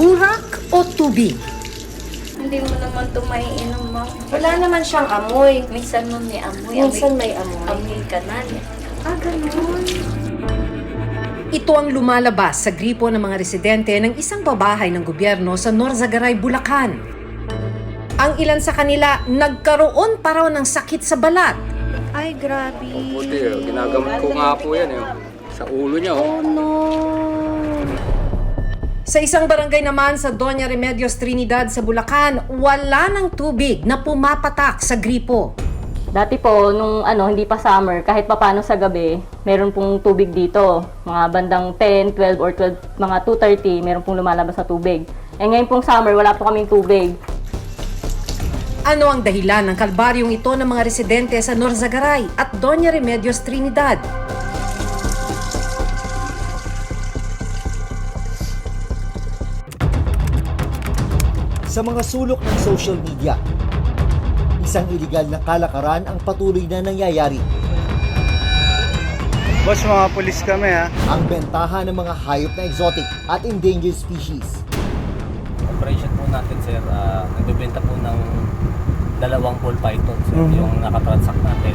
Burak o tubig? Hindi mo naman ito maiinom mo. Wala naman siyang amoy. Minsan mo may amoy. Minsan may amoy. amoy kanal. Ah, ganun. Ito ang lumalabas sa gripo ng mga residente ng isang babahay ng gobyerno sa Norzagaray, Bulacan. Ang ilan sa kanila nagkaroon pa raw ng sakit sa balat. Ay, grabe. Buti, oh. ginagamit ko nga po yan. Eh. Sa ulo niya. Oh. Oh, no. Sa isang barangay naman sa Doña Remedios Trinidad sa Bulacan, wala ng tubig na pumapatak sa gripo. Dati po, nung ano, hindi pa summer, kahit papano sa gabi, meron pong tubig dito. Mga bandang 10, 12, or 12, mga 2.30, meron pong lumalabas sa tubig. Eh ngayon pong summer, wala po kaming tubig. Ano ang dahilan ng kalbaryong ito ng mga residente sa Norzagaray at Doña Remedios Trinidad? Sa mga sulok ng social media. Isang iligal na kalakaran ang patuloy na nangyayari. Boss, mga pulis kami ha. Ang bentahan ng mga hayop na exotic at endangered species. operation po natin sir, uh, nagbebenta po ng dalawang ball python sir, yung nakatransact natin.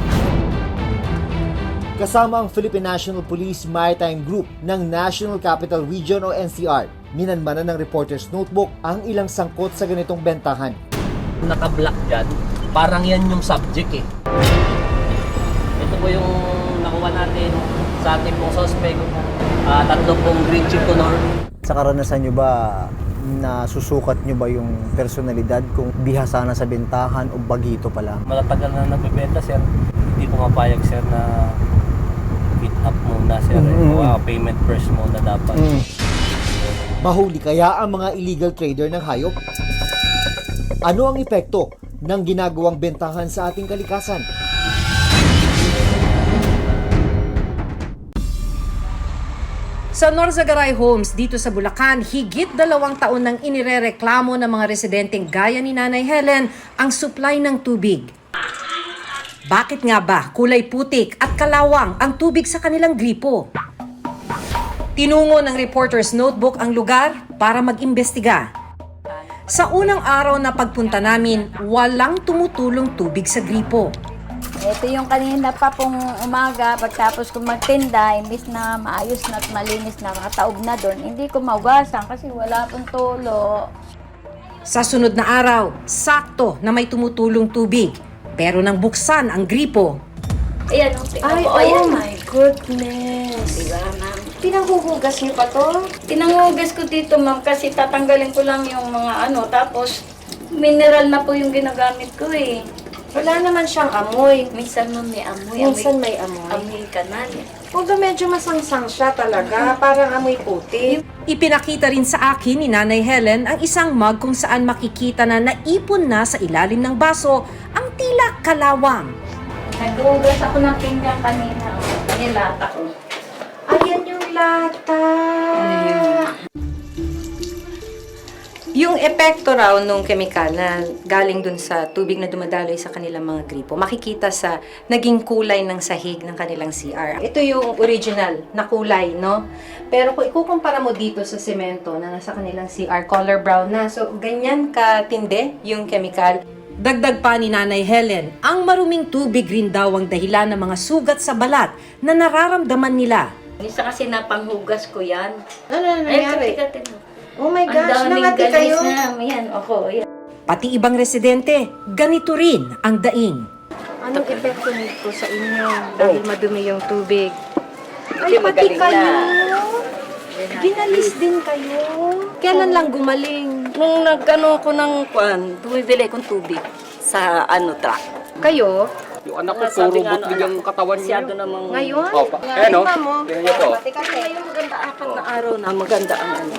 Kasama ang Philippine National Police Maritime Group ng National Capital Region o NCR. Minanmanan ng reporter's notebook ang ilang sangkot sa ganitong bentahan. Naka-block dyan, parang yan yung subject eh. Ito po yung nakuha natin sa ating pong suspect, uh, tatlo pong green chip honor. Sa karanasan nyo ba, nasusukat nyo ba yung personalidad kung bihasa na sa bentahan o bagito pa lang? Malatagal na nagbebenta sir, hindi pumapayag sir na hit up muna sir, eh. Mm. Wow, payment first muna dapat. Mahuli kaya ang mga illegal trader ng hayop? Ano ang epekto ng ginagawang bentahan sa ating kalikasan? Sa Norzagaray Homes dito sa Bulacan, higit dalawang taon nang inirereklamo ng mga residenteng gaya ni Nanay Helen ang supply ng tubig. Bakit nga ba kulay putik at kalawang ang tubig sa kanilang gripo? Tinungo ng reporter's notebook ang lugar para mag-imbestiga. Sa unang araw na pagpunta namin, walang tumutulong tubig sa gripo. Ito yung kanina pa pong umaga, pagtapos ko magtinda, imbis na maayos na at malinis na nakataob na doon, hindi ko maugasan kasi wala pong tulo. Sa sunod na araw, sakto na may tumutulong tubig. Pero nang buksan ang gripo, Ayan, oh, tingnan Ay, mo. oh my goodness. Diba, ma'am? Pinanghuhugas niyo pa to? Tinangugas ko dito, ma'am, kasi tatanggalin ko lang yung mga ano, tapos mineral na po yung ginagamit ko eh. Wala naman siyang amoy. Minsan mo may amoy, Minsan amoy, may amoy. amoy kanal. Although medyo masangsang siya talaga, parang amoy puti. ipinakita rin sa akin ni Nanay Helen ang isang mug kung saan makikita na naipon na sa ilalim ng baso ang tila kalawang. Naghugas ako ng pinggan kanina. Nilata ko. Lata. Yung epekto raw nung chemical na galing dun sa tubig na dumadaloy sa kanilang mga gripo, makikita sa naging kulay ng sahig ng kanilang CR. Ito yung original na kulay, no? Pero kung ikukumpara mo dito sa semento na nasa kanilang CR, color brown na. So, ganyan katindi yung chemical. Dagdag pa ni Nanay Helen, ang maruming tubig rin daw ang dahilan ng mga sugat sa balat na nararamdaman nila. Isa kasi napanghugas ko yan. Ano na Ay, nangyari? katika, tingnan. Oh my Ang gosh, daming nangati kayo. galis na. Yan, ako. Yan. Pati ibang residente, ganito rin ang daing. Anong epekto nito sa inyo? Dahil madumi yung tubig. Ay, pati magaling kayo. na. Ginalis din kayo. Kailan lang gumaling? Nung nagano ko ng kwan, bumibili kong tubig sa ano truck. Kayo? Yung anak ko, puro butlig ang katawan niya. Masyado namang Ngayon? Opa. Ayan o. Tingnan niyo po. Yung maganda apat na araw na maganda ang ano.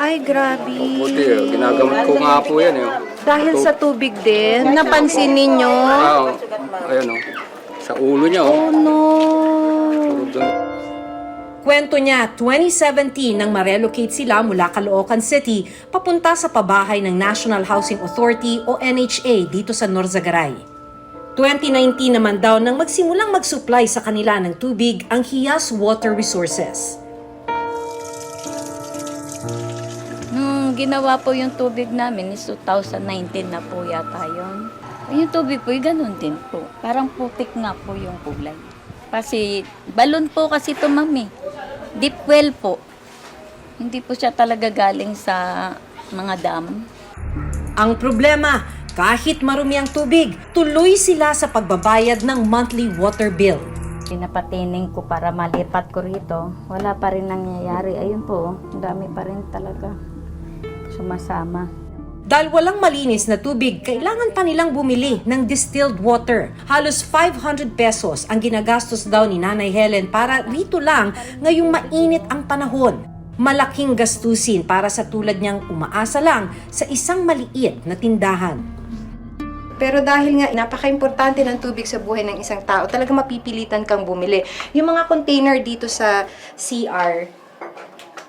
Ay, grabe. Buti, oh. ginagamit ko nga po yan. Eh. Dahil sa tubig din, napansin ninyo? Ah, oh. Ayan o. Sa ulo niya o. Oh no. Kwento niya, 2017 nang ma-relocate sila mula Caloocan City papunta sa pabahay ng National Housing Authority o NHA dito sa Norzagaray. 2019 naman daw nang magsimulang mag-supply sa kanila ng tubig ang Hiyas Water Resources. Nung ginawa po yung tubig namin is 2019 na po yata yun. Yung tubig po, ganun din po. Parang putik nga po yung kulay. Kasi balon po kasi ito mami. Deep well po. Hindi po siya talaga galing sa mga dam. Ang problema, kahit marumi ang tubig, tuloy sila sa pagbabayad ng monthly water bill. Pinapatining ko para malipat ko rito. Wala pa rin nangyayari. Ayun po, ang dami pa rin talaga sumasama. Dahil walang malinis na tubig, kailangan pa nilang bumili ng distilled water. Halos 500 pesos ang ginagastos daw ni Nanay Helen para rito lang ngayong mainit ang panahon. Malaking gastusin para sa tulad niyang umaasa lang sa isang maliit na tindahan. Pero dahil nga napaka-importante ng tubig sa buhay ng isang tao, talaga mapipilitan kang bumili. Yung mga container dito sa CR,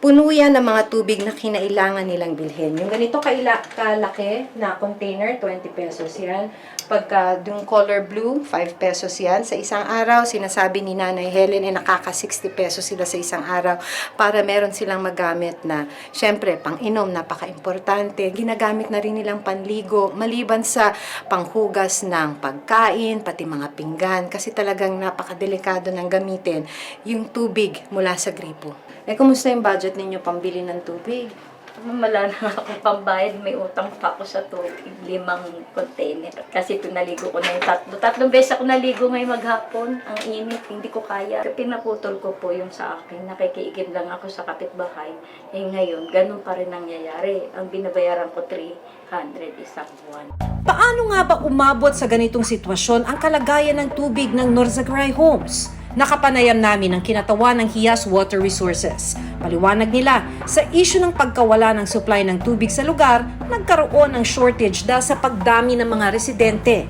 puno yan ng mga tubig na kinailangan nilang bilhin. Yung ganito kaila, kalaki na container, 20 pesos yan. Pagka yung color blue, 5 pesos yan. Sa isang araw, sinasabi ni Nanay Helen, eh, nakaka 60 pesos sila sa isang araw para meron silang magamit na, syempre, pang-inom, napaka-importante. Ginagamit na rin nilang panligo, maliban sa panghugas ng pagkain, pati mga pinggan, kasi talagang napakadelikado ng gamitin yung tubig mula sa gripo. Eh, kumusta yung budget ninyo pambili ng tubig? Wala na akong pambayad, may utang pa ako sa tubig, limang container. Kasi pinaligo ko na yung tatlo. Tatlong beses ako naligo ngayong maghapon. Ang init, hindi ko kaya. Pinaputol ko po yung sa akin. Nakikiigib lang ako sa kapitbahay. Eh ngayon, ganun pa rin nangyayari. Ang binabayaran ko 300 isang buwan. Paano nga ba umabot sa ganitong sitwasyon ang kalagayan ng tubig ng Norzagray Homes? Nakapanayam namin ang kinatawan ng Hiyas Water Resources. Paliwanag nila, sa isyu ng pagkawala ng supply ng tubig sa lugar, nagkaroon ng shortage dahil sa pagdami ng mga residente.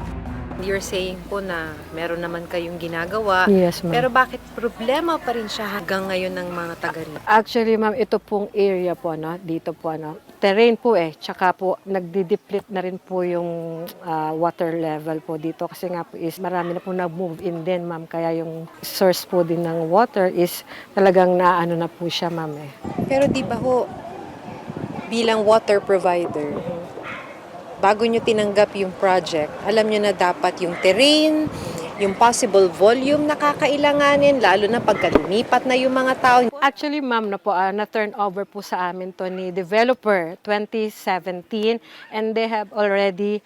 You're saying po na meron naman kayong ginagawa. Yes, ma'am. Pero bakit problema pa rin siya hanggang ngayon ng mga taga rito? Actually, ma'am, ito pong area po, no, dito po, ano, terrain po eh, tsaka po nagdi-deplete na rin po yung ah, water level po dito. Kasi nga po is marami na po nag-move in din, ma'am, kaya yung source po din ng water is talagang naano na po siya, ma'am eh. Pero di ba ho, bilang water provider, bago nyo tinanggap yung project, alam nyo na dapat yung terrain, yung possible volume na kakailanganin, lalo na pagka lumipat na yung mga tao. Actually, ma'am, na po, ah, na-turn over po sa amin to ni developer 2017 and they have already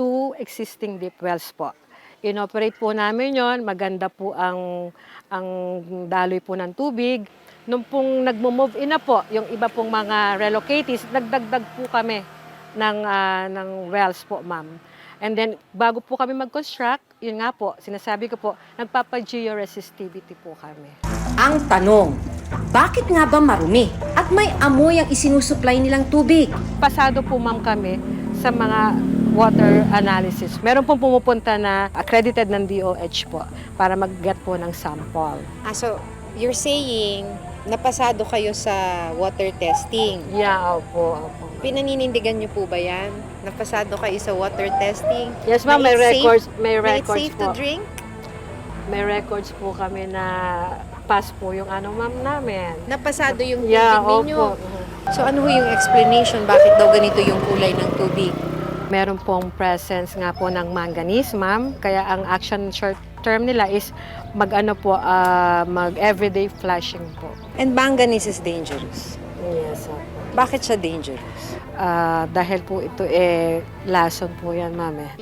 two existing deep wells po. Inoperate po namin yon, maganda po ang, ang daloy po ng tubig. Nung pong nagmo-move in na po, yung iba pong mga relocatees, nagdagdag po kami ng, ah, ng wells po, ma'am. And then, bago po kami mag-construct, yun nga po, sinasabi ko po, nagpapa-georesistivity po kami. Ang tanong, bakit nga ba marumi at may amoy ang isinusupply nilang tubig? pasado po ma'am kami sa mga water analysis. Meron pong pumupunta na accredited ng DOH po para mag-get po ng sample. Ah, so, you're saying, napasado kayo sa water testing. Yeah, opo, opo. Pinaninindigan nyo po ba yan? Napasado kayo sa water testing? Yes ma'am, may it's safe- records, may records safe po. to drink? May records po kami na pass po yung ano ma'am namin. Napasado yung tubig Yeah, ninyo? opo. So, ano yung explanation? Bakit daw ganito yung kulay ng tubig? Meron pong presence nga po ng manganese, ma'am. Kaya ang action short term nila is mag-ano po, ah, mag-everyday flushing po. And manganese is dangerous. Yes, opo. Bakit siya dangerous? Ah, dahil po ito eh, lason po yan, ma'am eh.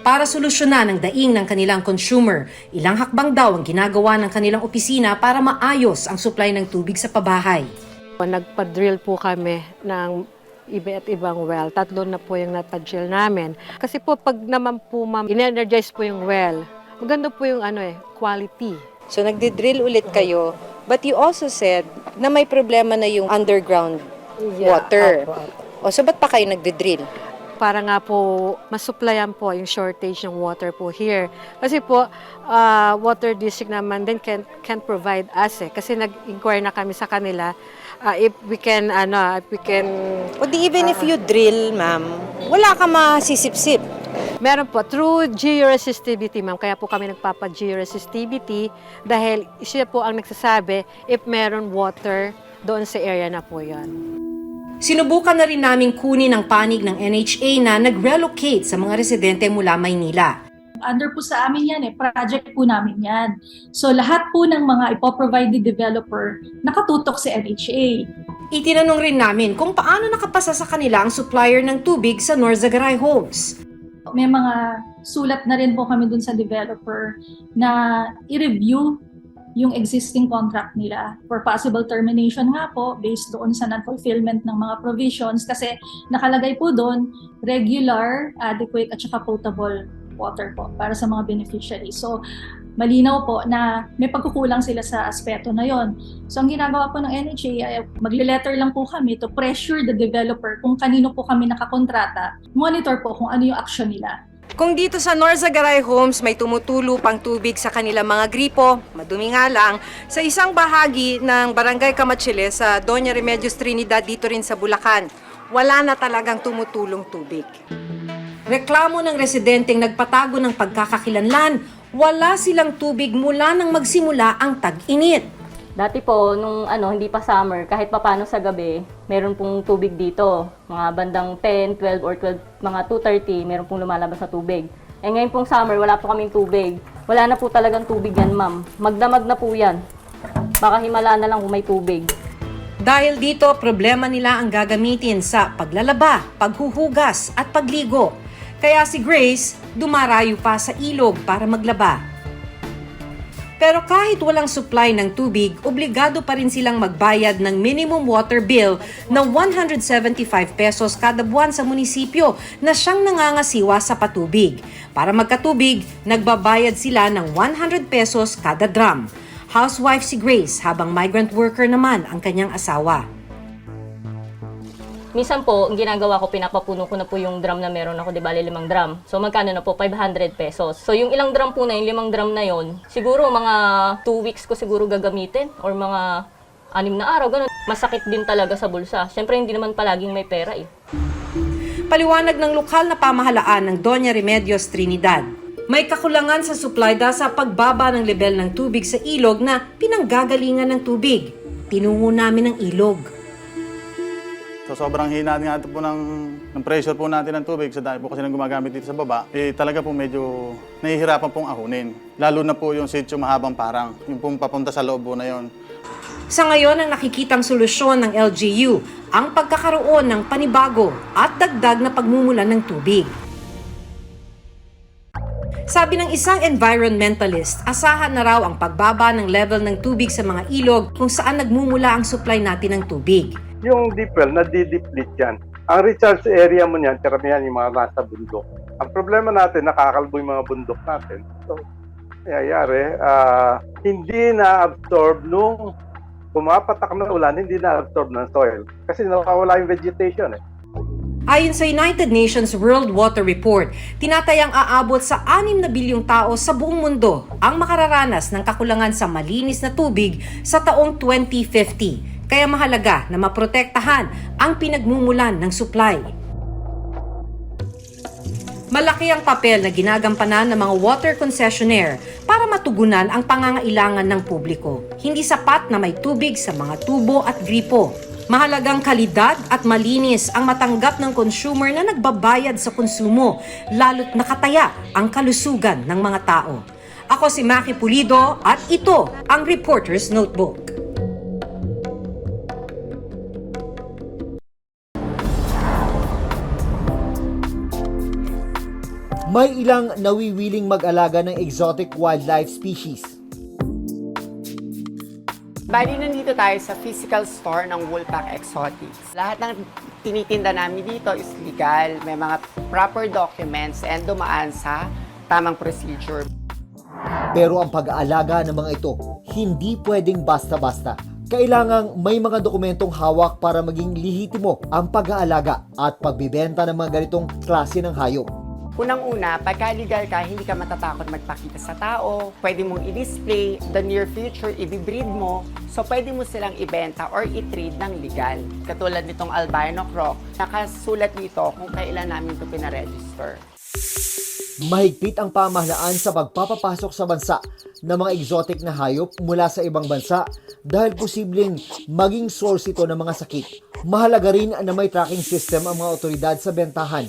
Para solusyonan ang daing ng kanilang consumer, ilang hakbang daw ang ginagawa ng kanilang opisina para maayos ang supply ng tubig sa pabahay. Nagpa-drill po kami ng iba at ibang well. Tatlo na po yung napadrill namin. Kasi po pag naman po ma'am, in-energize po yung well, maganda po yung ano eh, quality. So, nagdi-drill ulit kayo. But you also said na may problema na yung underground water. Apo, apo. O, so ba't pa kayo nagdi-drill? Para nga po masupplyan po yung shortage ng water po here. Kasi po, ah, water district naman din can, can provide us eh. Kasi nag-inquire na kami sa kanila ah, if we can, ano, if we can O di even if you drill, ma'am, wala ka masisip-sip. Meron po, through georesistivity, ma'am. Kaya po kami nagpapa-georesistivity dahil siya po ang nagsasabi if meron water doon sa area na po yan. Sinubukan na rin naming kunin ang panig ng NHA na nag-relocate sa mga residente mula Maynila. Under po sa amin yan eh, project po namin yan. So lahat po ng mga ipoprovide ni developer, nakatutok sa NHA. Itinanong rin namin kung paano nakapasa sa kanila ang supplier ng tubig sa Norzagaray Homes. May mga sulat na rin po kami dun sa developer na i-review yung existing contract nila for possible termination nga po based doon sa non-fulfillment ng mga provisions kasi nakalagay po doon regular, adequate at saka potable water po para sa mga beneficiaries. So, malinaw po na may pagkukulang sila sa aspeto na yon. So, ang ginagawa po ng NHA ay magle-letter lang po kami to pressure the developer kung kanino po kami nakakontrata. Monitor po kung ano yung action nila. Kung dito sa Norzagaray Homes may tumutulo pang tubig sa kanilang mga gripo, madumi nga lang, sa isang bahagi ng Barangay Kamachile sa Doña Remedios Trinidad dito rin sa Bulacan, wala na talagang tumutulong tubig. Reklamo ng residenteng nagpatago ng pagkakakilanlan, wala silang tubig mula nang magsimula ang tag-init. Dati po, nung ano, hindi pa summer, kahit papano sa gabi, meron pong tubig dito. Mga bandang 10, 12, or 12, mga 2.30, meron pong lumalabas na tubig. Eh ngayon pong summer, wala po kaming tubig. Wala na po talagang tubig yan, ma'am. Magdamag na po yan. Baka himala na lang kung may tubig. Dahil dito, problema nila ang gagamitin sa paglalaba, paghuhugas at pagligo. Kaya si Grace dumarayo pa sa ilog para maglaba. Pero kahit walang supply ng tubig, obligado pa rin silang magbayad ng minimum water bill na 175 pesos kada buwan sa munisipyo na siyang nangangasiwa sa patubig. Para magkatubig, nagbabayad sila ng 100 pesos kada drum. Housewife si Grace habang migrant worker naman ang kanyang asawa. Minsan po, ang ginagawa ko, pinapapuno ko na po yung drum na meron ako, di ba, limang drum. So, magkano na po? 500 pesos. So, yung ilang drum po na, yung limang drum na yon siguro mga 2 weeks ko siguro gagamitin or mga anim na araw, ganun. Masakit din talaga sa bulsa. Siyempre, hindi naman palaging may pera eh. Paliwanag ng lokal na pamahalaan ng Doña Remedios Trinidad. May kakulangan sa supply dahil sa pagbaba ng level ng tubig sa ilog na pinanggagalingan ng tubig. Tinungo namin ang ilog. So sobrang hina nga po ng, ng pressure po natin ng tubig sa dahil po kasi nang gumagamit dito sa baba, eh talaga po medyo nahihirapan pong ahunin. Lalo na po yung sitio mahabang parang, yung pong papunta sa loob po na yon. Sa ngayon ang nakikitang solusyon ng LGU ang pagkakaroon ng panibago at dagdag na pagmumulan ng tubig. Sabi ng isang environmentalist, asahan na raw ang pagbaba ng level ng tubig sa mga ilog kung saan nagmumula ang supply natin ng tubig. Yung deep well, nadideplete yan. Ang recharge area mo niyan, karamihan yung mga nasa bundok. Ang problema natin, nakakalbo yung mga bundok natin. So, nangyayari, ah, hindi na-absorb nung pumapatak na ulan, hindi na-absorb ng soil. Kasi nawawala yung vegetation eh. Ayon sa United Nations World Water Report, tinatayang aabot sa 6 na bilyong tao sa buong mundo ang makararanas ng kakulangan sa malinis na tubig sa taong 2050. Kaya mahalaga na maprotektahan ang pinagmumulan ng supply. Malaki ang papel na ginagampanan ng mga water concessionaire para matugunan ang pangangailangan ng publiko. Hindi sapat na may tubig sa mga tubo at gripo. Mahalagang kalidad at malinis ang matanggap ng consumer na nagbabayad sa konsumo, lalo't nakataya ang kalusugan ng mga tao. Ako si Maki Pulido at ito ang Reporter's Notebook. May ilang nawiwiling mag-alaga ng exotic wildlife species. Bali, nandito tayo sa physical store ng Woolpack Exotics. Lahat ng tinitinda namin dito is legal, may mga proper documents and dumaan sa tamang procedure. Pero ang pag-aalaga ng mga ito, hindi pwedeng basta-basta. Kailangang may mga dokumentong hawak para maging lihitimo ang pag-aalaga at pagbibenta ng mga ganitong klase ng hayop. Unang-una, pagka legal ka, hindi ka matatakot magpakita sa tao, pwede mong i-display, the near future, i-breed mo, so pwede mo silang ibenta or i-trade ng legal. Katulad nitong albino croc, nakasulat dito kung kailan namin ito pinaregister. Mahigpit ang pamahalaan sa pagpapapasok sa bansa ng mga exotic na hayop mula sa ibang bansa dahil posibleng maging source ito ng mga sakit. Mahalaga rin na may tracking system ang mga otoridad sa bentahan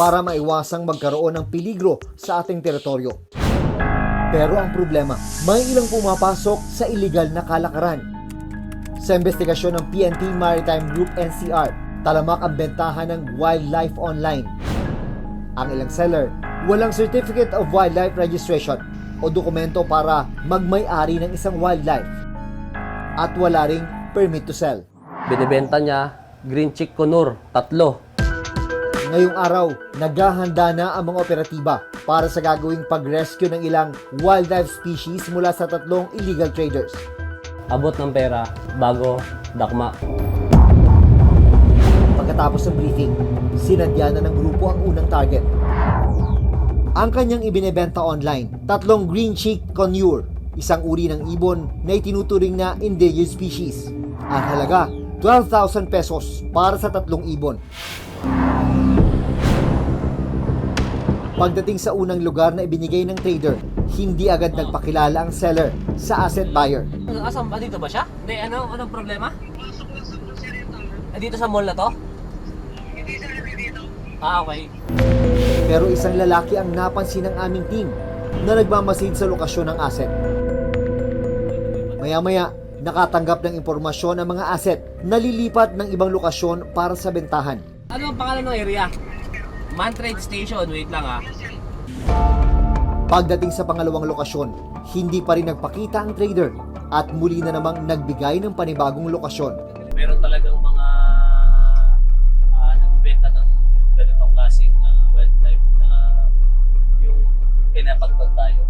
para maiwasang magkaroon ng peligro sa ating teritoryo. Pero ang problema, may ilang pumapasok sa illegal na kalakaran. Sa investigasyon ng PNP Maritime Group NCR, talamak ang bentahan ng wildlife online. Ang ilang seller, walang Certificate of Wildlife Registration o dokumento para magmay-ari ng isang wildlife at wala ring permit to sell. Binibenta niya, green chick conur, tatlo. Ngayong araw, naghahanda na ang mga operatiba para sa gagawing pag-rescue ng ilang wildlife species mula sa tatlong illegal traders. Abot ng pera, bago, dakma. Pagkatapos ng briefing, sinadya na ng grupo ang unang target. Ang kanyang ibinebenta online, tatlong green cheek conure, isang uri ng ibon na itinuturing na endangered species. Ang halaga, 12,000 pesos para sa tatlong ibon. Pagdating sa unang lugar na ibinigay ng trader, hindi agad nagpakilala ang seller sa asset buyer. Asan ba? Dito ba siya? Hindi, ano? Anong problema? Eh, dito sa mall na to? Ah, okay. Pero isang lalaki ang napansin ng aming team na nagmamasid sa lokasyon ng asset. Maya-maya, nakatanggap ng impormasyon ang mga asset na lilipat ng ibang lokasyon para sa bentahan. Ano ang pangalan ng area? Man Trade Station. Wait lang ah. Pagdating sa pangalawang lokasyon, hindi pa rin nagpakita ang trader at muli na namang nagbigay ng panibagong lokasyon. Meron talagang mga uh, nagbenta ng ganitong klaseng uh, wildlife na yung pinapagpag tayo.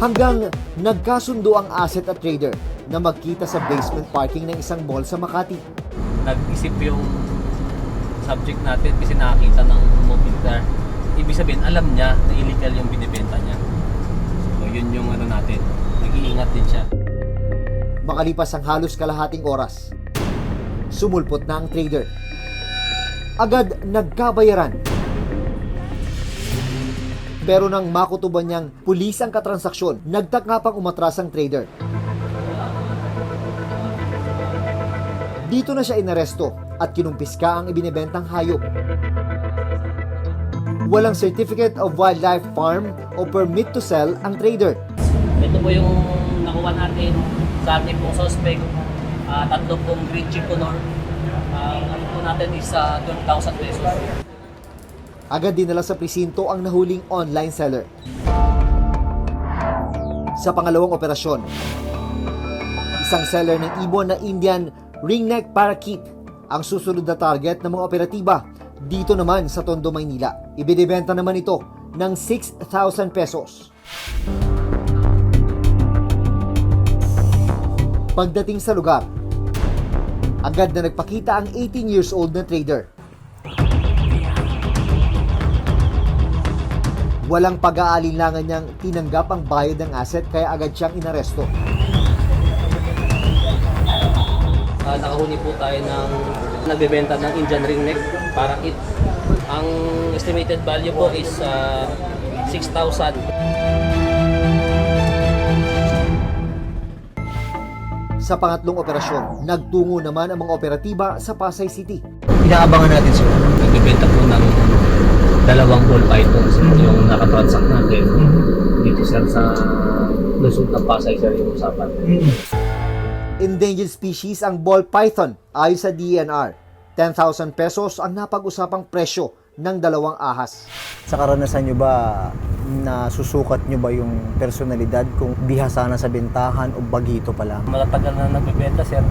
Hanggang nagkasundo ang asset at trader na magkita sa basement parking ng isang mall sa Makati. Nag-isip yung subject natin kasi nakakita ng mobile car. Ibig sabihin, alam niya na illegal yung binibenta niya. So, yun yung ano natin. Nag-iingat din siya. Makalipas ang halos kalahating oras, sumulpot na ang trader. Agad nagkabayaran. Pero nang makutuban niyang pulis ang katransaksyon, nagtaka pang umatras ang trader. Dito na siya inaresto at kinumpiska ang ibinebentang hayop. Walang Certificate of Wildlife Farm o permit to sell ang trader. Ito po yung nakuha natin sa ating pong suspect. Uh, tatlo pong green chip honor. Uh, ano po natin is uh, 12,000 pesos. Agad dinala sa presinto ang nahuling online seller. Sa pangalawang operasyon, isang seller ng ibon na Indian ringneck parakeet ang susunod na target ng mga operatiba dito naman sa Tondo, Maynila. Ibinibenta naman ito ng 6,000 pesos. Pagdating sa lugar, agad na nagpakita ang 18 years old na trader. Walang pag-aalinlangan niyang tinanggap ang bayad ng asset kaya agad siyang inaresto. Uh, nakahuli po tayo ng nagbebenta ng Indian ringneck para it. Ang estimated value po is uh, 6,000. Sa pangatlong operasyon, nagtungo naman ang mga operatiba sa Pasay City. Inaabangan natin sir. Nagbebenta po ng dalawang ball pythons yung nakatransact natin dito sir sa Luzon ng Pasay sir yung usapan. Endangered species ang ball python ayon sa DNR. 10,000 pesos ang napag-usapang presyo ng dalawang ahas. Sa karanasan nyo ba, nasusukat nyo ba yung personalidad kung bihasa na sa bentahan o bagito pa lang? Malatagal na nagbebenta sir,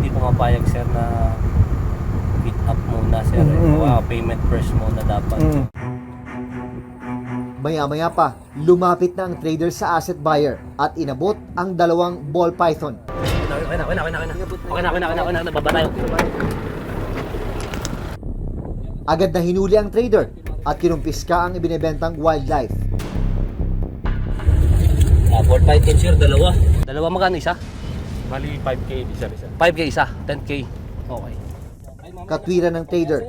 hindi po mapayag sir na hit up muna sir. Mm. Wow, payment first muna dapat. Mm. Maya-maya pa, lumapit na ang trader sa asset buyer at inabot ang dalawang ball python. Okay na, okay na, okay na, okay na. Okay na, okay na, okay na, okay na, nababa tayo. Agad na hinuli ang trader at kinumpiska ang ibinebentang wildlife. Ball python sir, dalawa. Dalawa magkano isa? Bali 5K isa isa. 5k isa, 10k. Okay. Katwiran ng trader,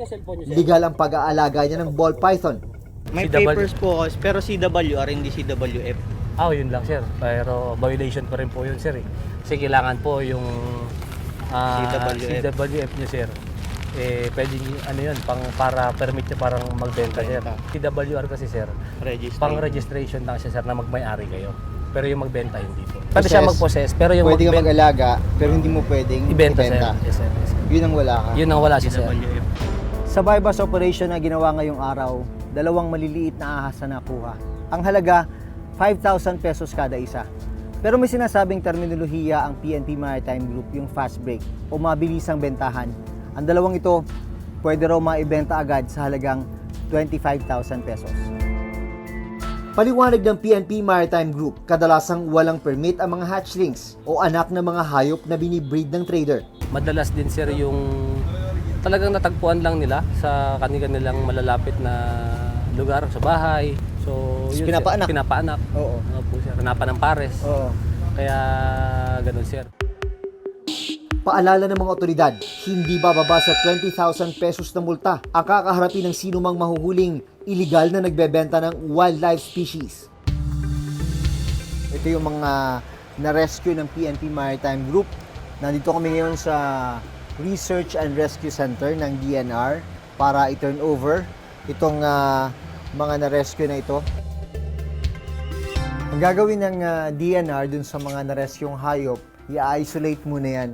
legal ang pag-aalaga niya ng ball python May CW. papers po ako, pero CWR, hindi CWF. Ah, yun lang sir. Pero violation pa rin po yun sir eh. Kasi kailangan po yung ah, CWF. CWF nyo sir. Eh, pwede ano yun, pang, para permit nyo parang magbenta sir. CWR kasi sir, Registry. pang registration lang siya sir na magmay-ari kayo. Pero yung magbenta hindi po. Pwede siya Possess. mag-possess, pero yung Pwede ka mag-alaga, pero hindi mo pwedeng ibenta sir. ibenta. Yes, sir. Yes, sir. Yun ang wala ka. Yun ang wala si sir. CWF. Sa bypass operation na ginawa ngayong araw, dalawang maliliit na ahas na nakuha. Ang halaga, 5,000 pesos kada isa. Pero may sinasabing terminolohiya ang PNP Maritime Group, yung fast break o mabilisang bentahan. Ang dalawang ito, pwede raw maibenta agad sa halagang 25,000 pesos. Paliwanag ng PNP Maritime Group, kadalasang walang permit ang mga hatchlings o anak ng mga hayop na binibreed ng trader. Madalas din sir yung talagang natagpuan lang nila sa kanila nilang malalapit na lugar sa bahay. So, yun, sir. Pinapaanak. Pinapaanak. Oo. Opo, sir. Hanapan ng pares. Oo. Kaya ganun sir. Paalala ng mga otoridad, hindi bababa sa 20,000 pesos na multa ang kakaharapin ng sino mang mahuhuling iligal na nagbebenta ng wildlife species. Ito yung mga na-rescue ng PNP Maritime Group. Nandito kami ngayon sa Research and Rescue Center ng DNR para i-turn over itong ah, mga na-rescue na ito. Ang gagawin ng ah, DNR dun sa mga na-rescue hayop, i-isolate muna yan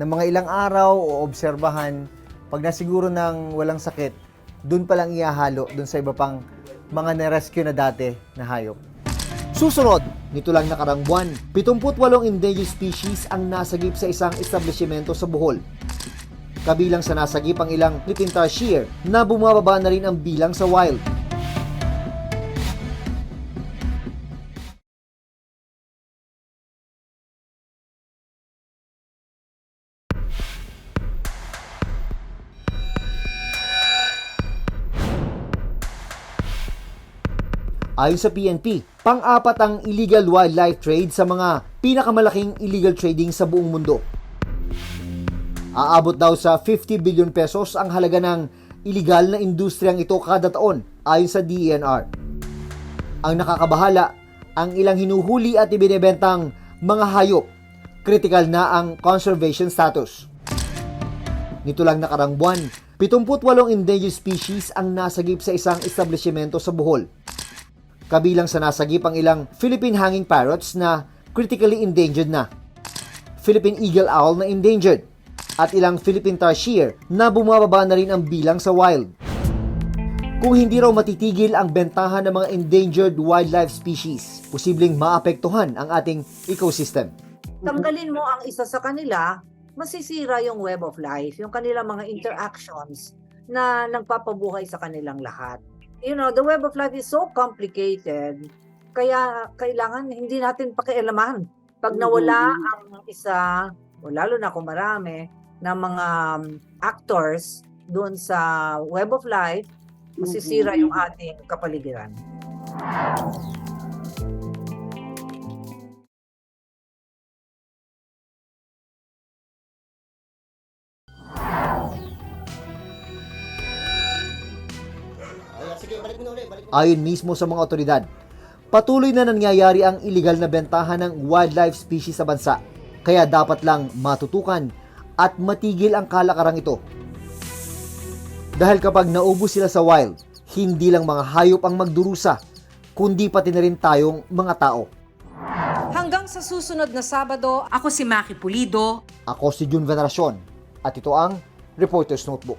ng mga ilang araw o obserbahan. Pag nasiguro ng walang sakit, dun pa lang iahalo dun sa iba pang mga na-rescue na dati na hayop. Susunod, nito lang nakarang buwan, 78 endangered species ang nasagip sa isang establishmento sa Bohol. Kabilang sa nasagip ang ilang Philippine tarsier na bumababa na rin ang bilang sa wild. Ayon sa PNP, pang-apat ang illegal wildlife trade sa mga pinakamalaking illegal trading sa buong mundo. Aabot daw sa 50 billion pesos ang halaga ng illegal na industriyang ito kada taon ayon sa DENR. Ang nakakabahala, ang ilang hinuhuli at ibinebentang mga hayop, critical na ang conservation status. Nito lang nakarang buwan, 78 endangered species ang nasagip sa isang establishmento sa Bohol. Kabilang sa nasagip ang ilang Philippine hanging parrots na critically endangered na, Philippine eagle owl na endangered, at ilang Philippine tarsier na bumababa na rin ang bilang sa wild. Kung hindi raw matitigil ang bentahan ng mga endangered wildlife species, posibleng maapektuhan ang ating ecosystem. tanggalin mo ang isa sa kanila, masisira yung web of life, yung kanilang mga interactions na nagpapabuhay sa kanilang lahat. You know, the web of life is so complicated, kaya kailangan hindi natin pakialaman. Pag nawala ang isa, o lalo na kung marami, na mga um, actors doon sa web of life, masisira yung ating kapaligiran. Ayon mismo sa mga otoridad, patuloy na nangyayari ang iligal na bentahan ng wildlife species sa bansa. Kaya dapat lang matutukan at matigil ang kalakarang ito. Dahil kapag naubos sila sa wild, hindi lang mga hayop ang magdurusa, kundi pati na rin tayong mga tao. Hanggang sa susunod na Sabado, ako si Maki Pulido. Ako si Jun Veneracion at ito ang Reporter's Notebook.